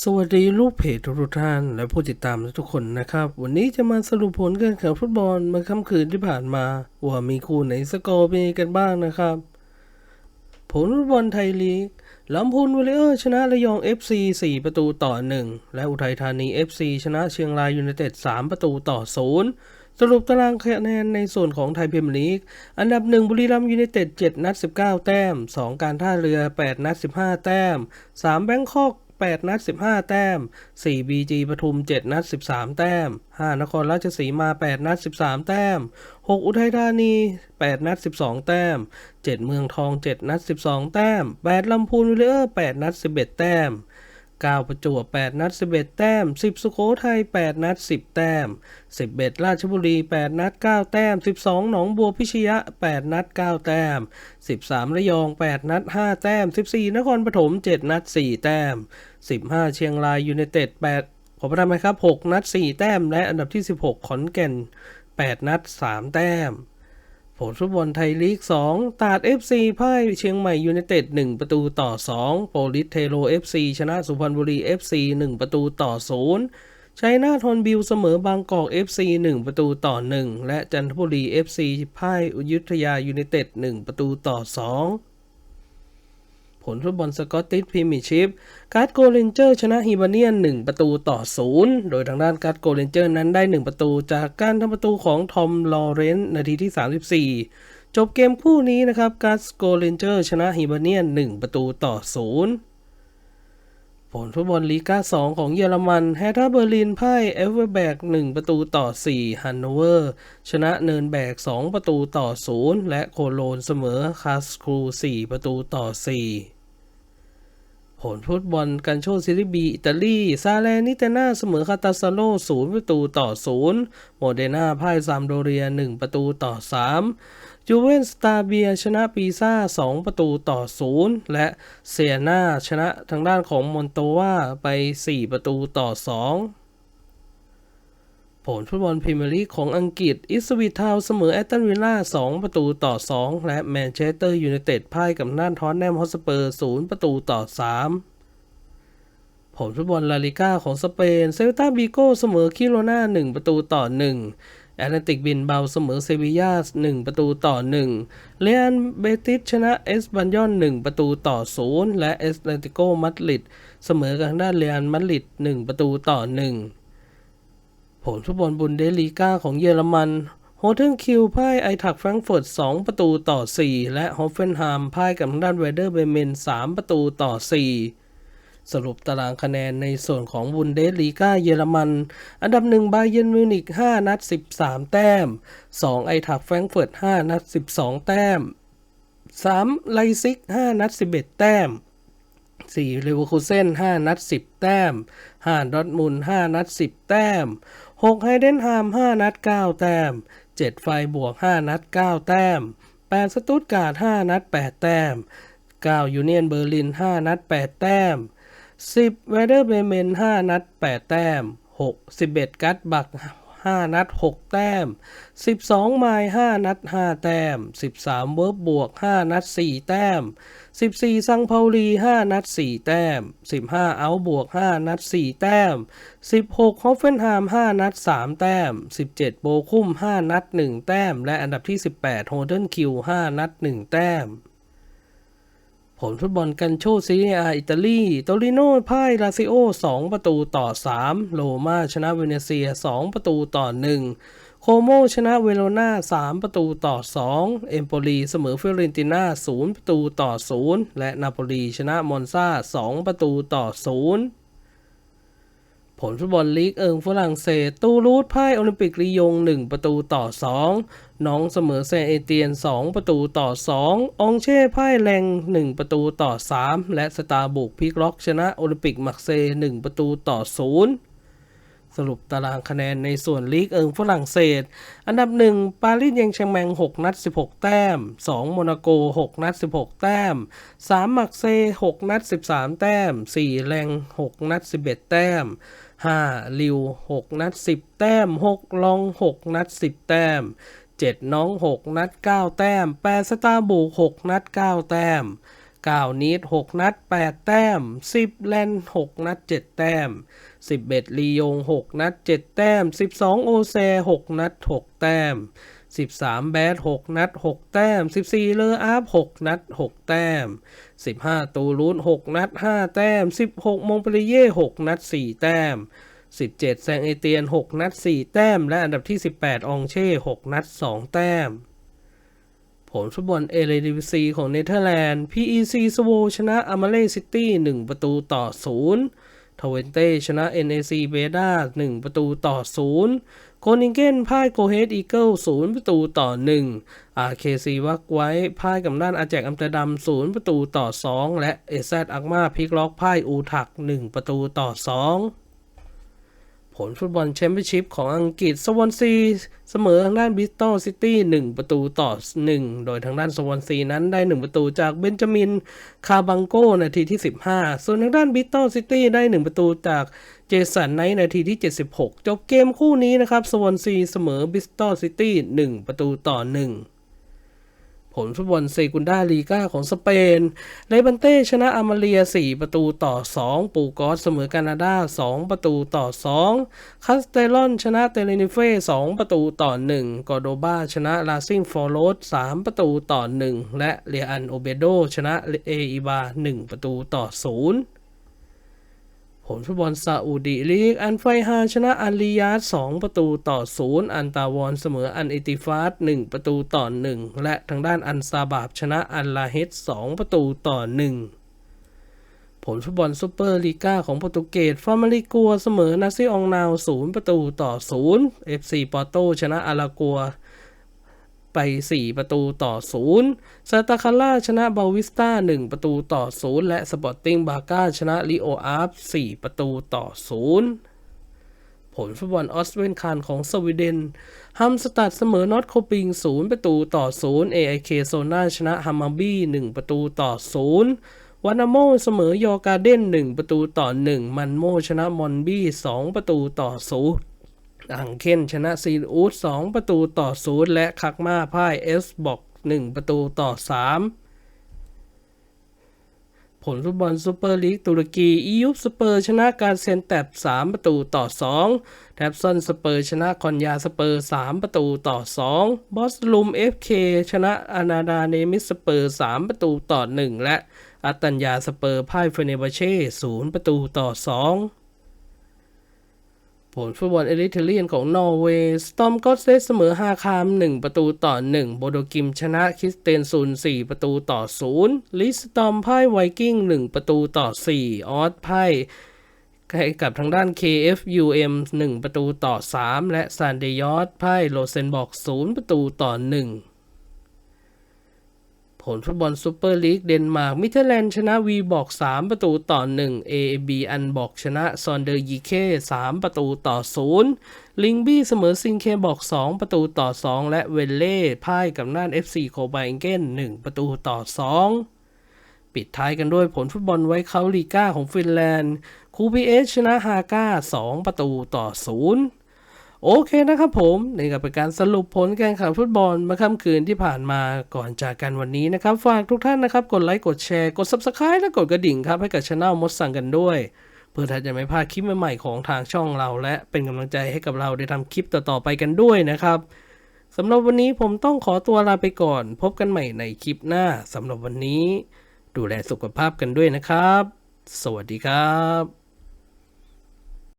สวัสดีลูกเพจทุกท่าน และผู้ติดตามทุกคนนะครับ วันนี้จะมาสรุปผลการแข่งฟุตบอลเมื่อค่ำคืนที่ผ่านมา ว่ามีคู่ไหนสกอร์เป็นยังไงกันบ้างนะครับ ผลฟุตบอลไทยลีกลำพูนวอลเลเอร์ชนะระยอง FC 4 ประตูต่อ 1 และอุทัยธานี FC ชนะเชียงรายยูไนเต็ด 3 ประตูต่อ 0 สรุปตารางคะแนนในส่วนของไทยพรีเมียร์ลีก อันดับ 1 บุรีรัมย์ยูไนเต็ด 7 นัด 19 แต้ม 2 การท่าเรือ 8 นัด 15 แต้ม 3 แบงคอก 8 นัด 15 แต้ม 4 BG ปทุม 7 นัด 13 แต้ม 5 นครราชสีมา 8 นัด 13 แต้ม 6 อุทัยธานี 8 นัด 12 แต้ม 7 เมืองทอง 7 นัด 12 แต้ม 8 ลำพูนวิลเลอร์ 8 นัด 11 แต้ม 9 ประจวบ 8 นัด 11 แต้ม 10 สุโขทัย 8 นัด 10 แต้ม 11 ราชบุรี 8 นัด 9 แต้ม 12 หนองบัวพิชยะ 8 นัด 9 แต้ม 13 ระยอง 8 นัด 5 แต้ม 14 นครปฐม 7 นัด 4 แต้ม 15 เชียงรายยูไนเต็ด 8 ขอประทานไหมครับ 6 นัด 4 แต้ม และอันดับที่ 16 ขอนแก่น 8 นัด 3 แต้ม ผลฟุตบอลไทยลีก 2 ตาด FC พ่ายเชียงใหม่ยูเนเต็ด 1 ประตูต่อ 2 โปลิสเทโร FC ชนะสุพรรณบุรี FC 1 ประตูต่อ 0 ชัยนาทนบิวเสมอบางกอก FC 1 ประตูต่อ 1 และจันทบุรี FC พ่ายอยุธยายูเนเต็ด 1 ประตูต่อ 2 ผลฟุตบอลสกอตติชพรีเมียร์ชิพการ์ดโกเลนเจอร์ชนะฮิบาเนียน 1 ประตูต่อ 0 โดยทางด้านการ์ดโกเลนเจอร์นั้นได้ 1 ประตูจากการทำประตูของทอมลอเรนซ์นาทีที่ 34 จบเกมคู่นี้นะครับการ์ดโกเลนเจอร์ชนะฮิบาเนียน 1 ประตูต่อ 0 ผลฟุตบอลลีกา2ของเยอรมันแฮทราเบอร์ลินพ่ายเอเวอร์แบก 1 ประตูต่อ 4 ฮันโนเวอร์ ชนะเนินแบก 2 ประตูต่อ 0 และโคโลนเสมอคาสครู 4 ประตูต่อ 4 ผลฟุตบอลกันโชซิริบีอิตาลี ซาเลนิเตนาเสมอคาตาซาโล0ประตูต่อศูนย์โมเดนาพ่ายซามโดเรียหนึ่งประตูต่อสามจูเวนสตาเบียชนะปีซ่าสองประตูต่อศูนย์และเซียนาชนะทางด้านของมอนโตวาไปสี่ประตูต่อสอง ผลฟุตบอลพรีเมียร์ลีกของอังกฤษ อิสวิทาวเสมอแอตตันวิลล่า 2 ประตูต่อ 2 และแมนเชสเตอร์ยูไนเต็ดพ่ายกับน่านทอนแนมฮอสเปอร์ 0 ประตูต่อ 3 ผลฟุตบอลลาลิก้าของสเปน เซลตาบิโกเสมอคิโรนา1 ประตูต่อ 1 แอตเลติกบินเบาเสมอเซบียา1 ประตูต่อ 1เรอันเบติสชนะเอสบันยอน 1 ประตูต่อ 0 และเอสเลติโกมาดริดเสมอกับทางด้านเรอันมาดริด1 ประตูต่อ 1 ผลฟุตบอลบุนเดสลีกาของเยอรมันโฮเทนคิวพ่ายไอทักแฟรงก์เฟิร์ต2ประตูต่อ 4 และฮอฟเฟนไฮม์พ่ายกับทางด้านเวเดอร์เบเมน 3 ประตูต่อ 4 สรุปตารางคะแนนในส่วนของบุนเดสลีกาเยอรมัน อันดับ1บาเยนมิวนิก5นัด 13 แต้ม 2 ไอทักแฟรงก์เฟิร์ต5นัด 12 แต้ม 3 ไลซิก 5 นัด 11 แต้ม 4 เลเวอร์คูเซน5นัด 10 แต้ม 5 ดอทมุน5นัด 10 แต้ม 6ไฮเดนฮาม5นัด 9 แต้ม 7 ไฟบวก 5 นัด 9 แต้ม 8 สตุตการ์ด5นัด 8 แต้ม 9 ยูเนียนเบอร์ลิน 5 นัด 8 แต้ม 10 เวเดอร์เบเมน 5 นัด 8 แต้ม 6 11 กัตบัก 5 นัด 6 แต้ม 12 ไมล์5นัด 5 แต้ม 13 เวิร์บบวก 5 นัด 4 แต้ม 14 ซังพาลี 5 นัด 4 แต้ม 15 เอาบวก 5 นัด 4 แต้ม 16 ฮอฟเฟนไฮม 5 นัด 3 แต้ม 17 โบคุ้ม 5 นัด 1 แต้ม และอันดับที่ 18 โฮเดนคิว 5 นัด 1 แต้ม ผลฟุตบอลกันโชซีเรียอาอิตาลีโตริโน่พ่ายลาซิโอ 2 ประตูต่อ 3 โรม่าชนะเวเนเซีย 2 ประตูต่อ 1 โคโมชนะเวโรนา3 ประตูต่อ 2 เอมโปลีเสมอฟิเรนติน่า 0 ประตูต่อ 0 และนาโปลีชนะมอนซา2 ประตูต่อ 0 ผลฟุตบอลลีกเอิงฝรั่งเศส ตูรูดพ่ายโอลิมปิกลียง 1 ประตูต่อ 2 น้องเสมอแซงเอเตียน 2 ประตูต่อ 2 องเช่พ่ายแรง 1 ประตูต่อ 3 และสตาร์บุกพิกล็อกชนะโอลิมปิกมักเซ 1 ประตูต่อ 0สรุปตารางคะแนนในส่วนลีกเอิงฝรั่งเศส อันดับ 1 ปารีสแยงแชงแมง 6 นัด 16 แต้ม 2 โมนาโก 6 นัด 16 แต้ม 3 มักเซ6นัด 13 แต้ม 4 แรง 6 นัด 11 แต้ม 5ลิว6 นัด 10 แต้ม 6 ลอง 6 นัด 10 แต้ม 7 น้อง 6 นัด 9 แต้ม 8 สตาร์บูก6นัด 9 แต้ม 9 นิด 6 นัด 8 แต้ม 10 แลน 6 นัด 7 แต้ม 11เบ็ดลียง 6 นัด 7 แต้ม 12 โอแซ6 นัด 6 แต้ม 13 แบด 6 นัด 6 แต้ม 14 เลออาฟ6นัด 6 แต้ม 15 ตูรูน6 นัด 5 แต้ม 16 มงปรีเย่ 6 นัด 4 แต้ม 17 แซงเอเตียน 6 นัด 4 แต้ม และอันดับที่ 18 องเช่ 6 นัด 2 แต้ม ผลฟุตบอลเอเลดิวิซีของเนเธอร์แลนด์ PEC สโวชนะอามาเลซิตี้1ประตูต่อ 0 ทเวนเต้ชนะ NAC เบด้า1ประตูต่อ 0โกนิงเกนพ่ายโกเฮดอีเกิล0ประตูต่อ 1 RKC วักไว้พ่ายกับด้านอาแจกอัมเตอร์ดัม0ประตูต่อ 2 และเอซอักมาพิกล็อกพ่ายอูทัก 1 ประตูต่อ 2 ผลฟุตบอลแชมเปี้ยนชิพของอังกฤษสวอนซีเสมอทางด้านบิสตอลซิตี้1ประตูต่อ 1 โดยทางด้านสวอนซีนั้นได้ 1 ประตูจากเบนจามิน คาบังโกนาทีที่ 15 ส่วนทางด้านบิสตอลซิตี้ได้ 1 ประตูจากเจสันไนท์นาทีที่ 76 จบเกมคู่นี้นะครับสวอนซีเสมอบิสตอลซิตี้1ประตูต่อ 1 ผลฟุตบอลเซกุนดาลีกาของสเปน เลบันเต้ชนะอามาเลีย 4 ประตูต่อ 2 ปูกอสเสมอแคนาดา 2 ประตูต่อ 2 คาสเตลอนชนะเตเลนิเฟ่ 2 ประตูต่อ 1 กอโดบาชนะลาซิงฟอร์โรส3ประตูต่อ 1 และเรียอันโอเบโดชนะเออีบา 1 ประตูต่อ 0 ลฟุตบอลซาอุดีลีก อันไฟฮาชนะอันลียาส2ประตูต่อ 0 อันตาวอนเสมออันอิติฟาส1ประตูต่อ 1 และทางด้านอันซาบาบชนะอันลาเฮด2ประตูต่อ 1 ผลฟุตบอลซูเปอร์ลีกาของโปรตุเกสฟาร์มาลิกัวเสมอนาซิอองนาว 0 ประตูต่อ 0 FC ปอร์โตชนะอารากัว ไป 4 ประตูต่อ0ซาตาคาร่าชนะบาวิสตา1 ประตูต่อ0และสปอร์ติ้งบาก้าชนะลิโออาร์ฟ4ประตูต่อ0ผลฟุตบอลออสเตรนคานของสวีเดน ฮัมสตัดเสมอนอตโคปิง 0 ประตูต่อ 0 AIK โซนาชนะฮัมมาบี้ 1 ประตูต่อ 0 วานาโมเสมอยอการ์เด้น 1 ประตูต่อ 1 มันโมชนะมอนบี้ 2 ประตูต่อ 0 อังเคนชนะซีอูด2ประตูต่อ0และคักมาพ่ายเอสบอก1ประตูต่อ 3 ผลฟุตบอลซูเปอร์ลีกตุรกีอียุปสเปอร์ชนะการเซนแตบ3ประตูต่อ 2 แทบซอนสเปอร์ชนะคอนยาสเปอร์ 3 ประตูต่อ 2 บอสลุม FK ชนะอานาดาเนมิสสเปอร์ 3 ประตูต่อ 1 และอัตตัญญาสเปอร์พ่ายเฟเนบาเช่ 0 ประตูต่อ 2 ผลฟุตบอลเอริเทเรียนของนอร์เวย์สตอมก็เซเสมอฮาคาม 1 ประตูต่อ 1 โบโดกิมชนะคริสเตนซุน4ประตูต่อ 0 ลิสตอมพ่ายไวกิ้ง 1 ประตูต่อ 4 ออสพ่ายให้กับทางด้าน KFUM 1 ประตูต่อ 3 และซานเดยอสพ่ายโรเซนบอก 0 ประตูต่อ 1 ผลฟุตบอลซูเปอร์ลีกเดนมาร์กมิเทแลนด์ชนะวีบอก 3 ประตูต่อ1 AB อันบอกชนะซอนเดอร์ยีเค 3 ประตูต่อ 0 ลิงบี้เสมอซิงเคบอก 2 ประตูต่อ 2 และเวลเล่พ่ายกับน่าน FC โคบาเอนเกน1 ประตูต่อ 2 ปิดท้ายกันด้วยผลฟุตบอลไว้เคาลีก้าของฟินแลนด์คูพีเอชชนะฮาก้า 2 ประตูต่อ 0 โอเคนะครับผมนี่ก็เป็นการสรุปผลการแข่งขันฟุตบอลเมื่อค่ำคืนที่ผ่านมาก่อนจากกันวันนี้นะครับ ฝากทุกท่านนะครับกดไลค์กดแชร์กด Subscribe และกดกระดิ่งครับให้กับช anel มดสั่งกันด้วย เพื่อท่านจะไม่พลาดคลิปใหม่ๆของทางช่องเรา และเป็นกำลังใจให้กับเราได้ทำคลิปต่อๆไปกันด้วยนะครับสำหรับวันนี้ผมต้องขอตัวลาไปก่อน พบกันใหม่ในคลิปหน้าสำหรับวันนี้ ดูแลสุขภาพกันด้วยนะครับ สวัสดีครับ